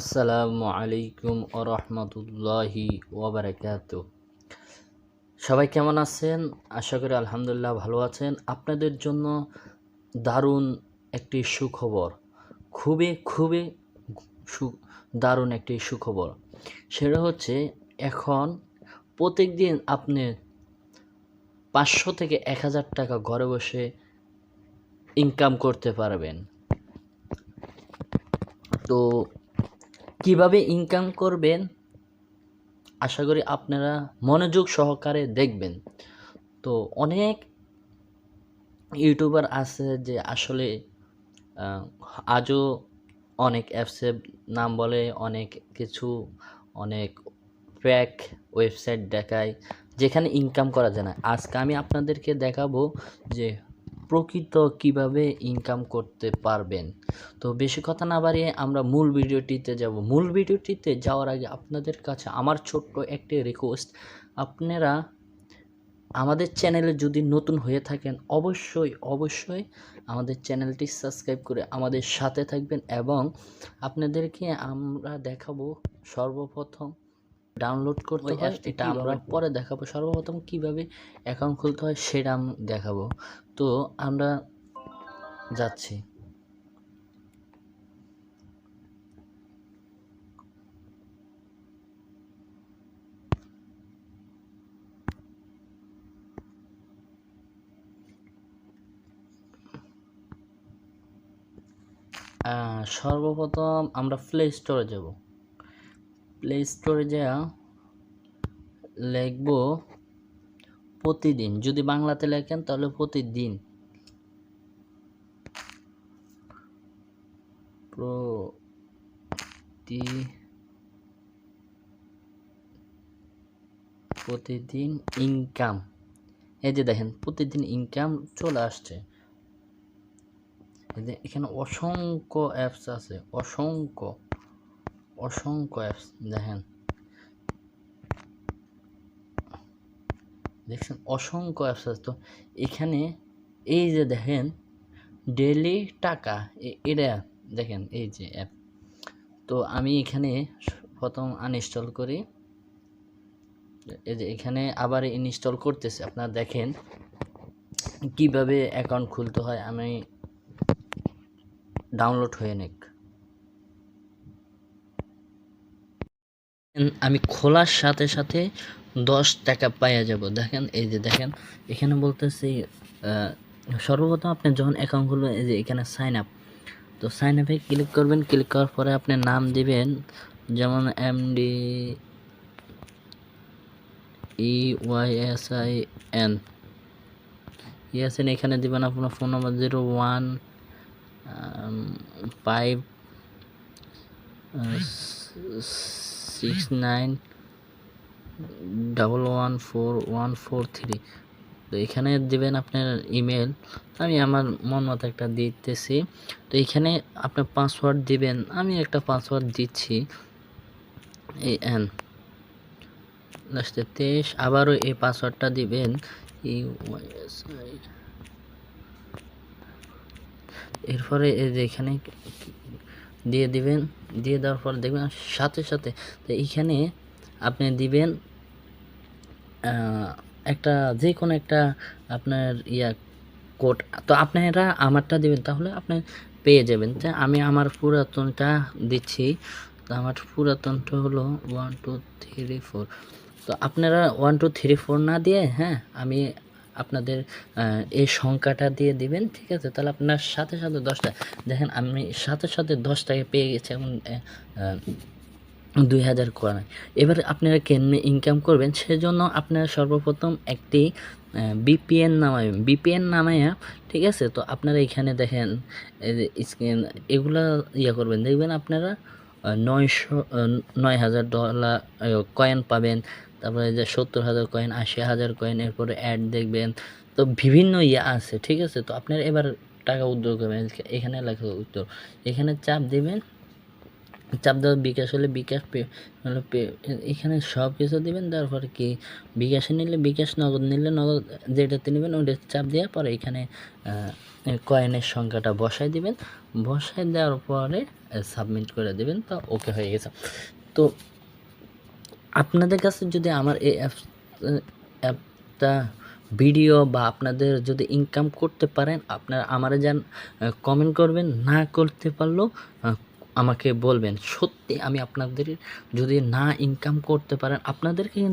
আসসালামু আলাইকুম রহমতুল্লাহি ওবরাকাত। সবাই কেমন আছেন? আশা করি আলহামদুলিল্লাহ ভালো আছেন। আপনাদের জন্য দারুণ একটি সুখবর, খুবই খুবই সু, দারুণ একটি সুখবর। সেটা হচ্ছে এখন প্রত্যেক দিন আপনি পাঁচশো থেকে এক হাজার টাকা ঘরে বসে ইনকাম করতে পারবেন। তো কীভাবে ইনকাম করবেন, আশা করি আপনারা মনোযোগ সহকারে দেখবেন। তো অনেক ইউটিউবার আছে যে আসলে আজও অনেক অ্যাপসের নাম বলে, অনেক কিছু, অনেক প্যাক ওয়েবসাইট দেখায়, যেখানে ইনকাম করা যায় না। আজকে আমি আপনাদেরকে দেখাবো যে প্রকৃত কীভাবে ইনকাম করতে পারবেন? তো বেশি কথা না বাড়িয়ে আমরা মূল ভিডিওটিতে যাব। মূল ভিডিওটিতে যাওয়ার আগে আপনাদের কাছে আমার ছোট্ট একটি রিকোয়েস্ট আপনারা আমাদের চ্যানেলে যদি নতুন হয়ে থাকেন, অবশ্যই অবশ্যই আমাদের চ্যানেলটি সাবস্ক্রাইব করে আমাদের সাথে থাকবেন এবং আপনাদেরকে আমরা দেখাবো সর্বপ্রথম ডাউনলোড করতে হয় এটা আমরা পরে দেখাবো। সর্বপ্রথম কীভাবে অ্যাকাউন্ট খুলতে হয় সেটা আমি দেখাবো। তো আমরা যাচ্ছি। আহ, সর্বপ্রথম আমরা প্লে স্টোরে যাব। প্লে স্টোরে যা লিখব প্রতিদিন। যদি বাংলাতে লেখেন তাহলে প্রতিদিন। প্রতি প্রতিদিন ইনকাম এই যে দেখেন, প্রতিদিন ইনকাম চলে আসছে। এখানে অসংখ্য অ্যাপস আছে, অসংখ্য। অসংখ্য অ্যাপস দেখেন। দেখছেন, অসংখ্য অ্যাপস আছে। তো এখানে এই যে দেখেন ডেলি টাকা এটা দেখেন, এই যে অ্যাপ তো আমি এখানে প্রথম আনইনস্টল করি। এই যে এখানে আবার ইনস্টল করতেছে। আপনারা দেখেন কীভাবে অ্যাকাউন্ট খুলতে হয়, আমি ডাউনলোড হয়ে নিক। আমি খোলার সাথে সাথে দশ টাকা পাইয়া যাব। দেখেন, এই যে দেখেন, এখানে বলতেছি সর্বপ্রথম আপনি যখন অ্যাকাউন্ট এই যে এখানে সাইন আপ তো সাইন আপে ক্লিক করবেন ক্লিক করার পরে আপনি নাম দিবেন, যেমন MD E Y S I N Yasin এখানে দিবেন আপনার phone number zero one five six nine double one four one four three তো এখানে দিবেন আপনার ইমেল আমি আমার মন মতো একটা দিতেছি। তো এখানে আপনার পাসওয়ার্ড দিবেন। আমি একটা পাসওয়ার্ড দিচ্ছি। এই এন। লাস্টে তেইশ। আবারও এই পাসওয়ার্ডটা দিবেন। আই এরপরে এখানে দিয়ে দিবেন, দিয়ে দেওয়ার পর দেখবেন সাথে সাথে তো এইখানে আপনি দিবেন একটা যে কোনো একটা আপনার ইয়া কোড। তো আপনারা আমারটা দিবেন, তাহলে আপনি পেয়ে যাবেন। তো আমি আমার পুরাতনটা দিচ্ছি। তো আমার পুরাতনটা হলো ওয়ান টু থ্রি ফোর তো আপনারা ওয়ান টু থ্রি ফোর না দিয়ে হ্যাঁ আমি আপনাদের এই সংখ্যাটা দিয়ে দিবেন, ঠিক আছে? তাহলে আপনার সাথে সাথে দশটা, দেখেন আমি সাথে সাথে দশটাকে পেয়ে গেছি এখন দুই হাজার করায় এবার আপনারা কেমনে ইনকাম করবেন? সেজন্য আপনারা সর্বপ্রথম একটি বিপিএন নামাবেন বিপিএন নামাইয়া ঠিক আছে? তো আপনারা এখানে দেখেন স্ক্রিন, এগুলা ইয়ে করবেন। দেখবেন আপনারা নয়শো নয় হাজার ডলার কয়েন পাবেন তারপরে যে সত্তর হাজার কয়েন আশি হাজার কয়েন এরপরে অ্যাড দেখবেন। তো বিভিন্ন ইয়ে আছে, ঠিক আছে? তো আপনারা এবার টাকা উদ্যোগ করবেন। এখানে লেখা উত্তর। এখানে চাপ দেবেন। চাপ দেওয়া বিকাশ হলে বিকাশ পে এখানে সব কিছু দেবেন, তারপরে কি? বিকাশে নিলে বিকাশ, নগদ নিলে নগদ, যেটাতে নেবেন ওটা চাপ দেওয়ার পরে এখানে কয়েনের সংখ্যাটা বসাই দিবেন। বসাই দেওয়ার পরে সাবমিট করে দেবেন। তো ওকে হয়ে গেছে। তো আপনাদের কাছে যদি আমার এই অ্যাপ, অ্যাপটা ভিডিও বা আপনাদের যদি ইনকাম করতে পারেন, আপনারা আমারে যান কমেন্ট করবেন, না করতে পারলেও আমাকে বলবেন। সত্যি আমি আপনাদের যদি না ইনকাম করতে পারেন, আপনাদেরকে কিন্তু